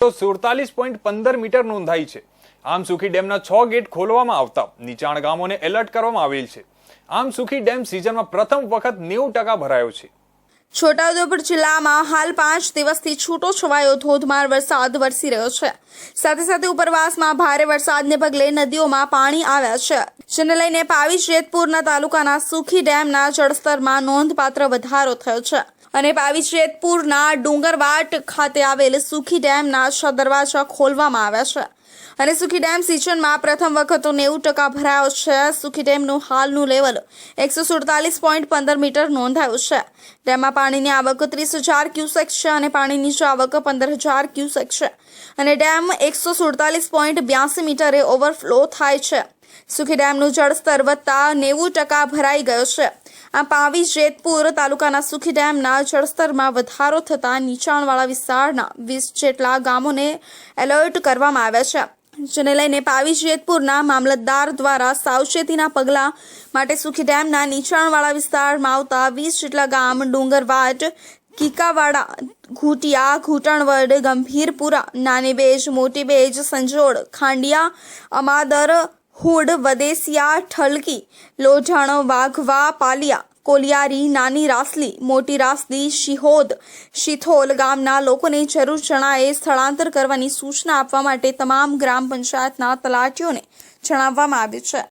તો સુડતાલીસ પોઈન્ટ પંદર મીટર નોંધાઈ છે. આમ સુખી ડેમના છ ગેટ ખોલવામાં આવતા નીચાણ ગામોને એલર્ટ કરવામાં આવેલ છે. આમ સુખી ડેમ સિઝનમાં પ્રથમ વખત નેવું ટકા ભરાયો છે. છોટાઉદેપુર જિલ્લામાં હાલ પાંચ દિવસથી છૂટો છવાયો ધોધમાર વરસાદ વરસી રહ્યો છે. સાથે સાથે ઉપરવાસમાં ભારે વરસાદને પગલે નદીઓમાં પાણી આવ્યા છે. જેને લઈને પાવી જેતપુરના તાલુકાના સુખી ડેમના જળસ્તરમાં નોંધપાત્ર વધારો થયો છે. અને પાવીજેતપુરના ડુંગરવાટ ખાતે આવેલ સુખી ડેમના છ દરવાજા ખોલવામાં આવ્યા છે. અને સુખી ડેમ સિઝનમાં પ્રથમ વખત નેવું ટકા ભરાયો છે. સુખી ડેમનું હાલનું લેવલ એકસો સુડતાલીસ પોઈન્ટ પંદર મીટર નોંધાયું છે. ડેમમાં પાણીની આવક ત્રીસ હજાર ક્યુસેક છે અને પાણીની જ આવક પંદર હજાર ક્યુસેક છે. અને ડેમ એકસો સુડતાલીસ પોઈન્ટ બ્યાસી મીટરે ઓવરફ્લો થાય છે. સુખી ડેમનું જળસ્તર વધતા નેવું ટકા ભરાઈ ગયો છે. આ પાવી જેતપુર તાલુકાના સુખી ડેમના જળસ્તરમાં વધારો થતાં નીચાણવાળા વિસ્તારના વીસ જેટલા ગામોને એલર્ટ કરવામાં આવ્યા છે. જેને લઈને પાવી જેતપુરના મામલતદાર દ્વારા સાવચેતીના પગલાં માટે સુખી ડેમના નીચાણવાળા વિસ્તારમાં આવતા વીસ જેટલા ગામ ડુંગરવાટ કીકાવાડા, ઘૂટિયા, ઘૂંટણવડ, ગંભીરપુરા નાની બેજ મોટી બેજ સંજોડ, ખાંડિયા, અમાદર હુડ વદેસિયા ઠલકી લોઢાણો વાઘવા પાલિયા, કોલિયારી નાની રાસલી, મોટી રાસલી શિહોદ, શિથોલ ગામના લોકોને જરૂર જણાએ સ્થળાંતર કરવાની સૂચના આપવા માટે તમામ ગ્રામ પંચાયતના તલાટીઓને જણાવવામાં આવ્યું છે.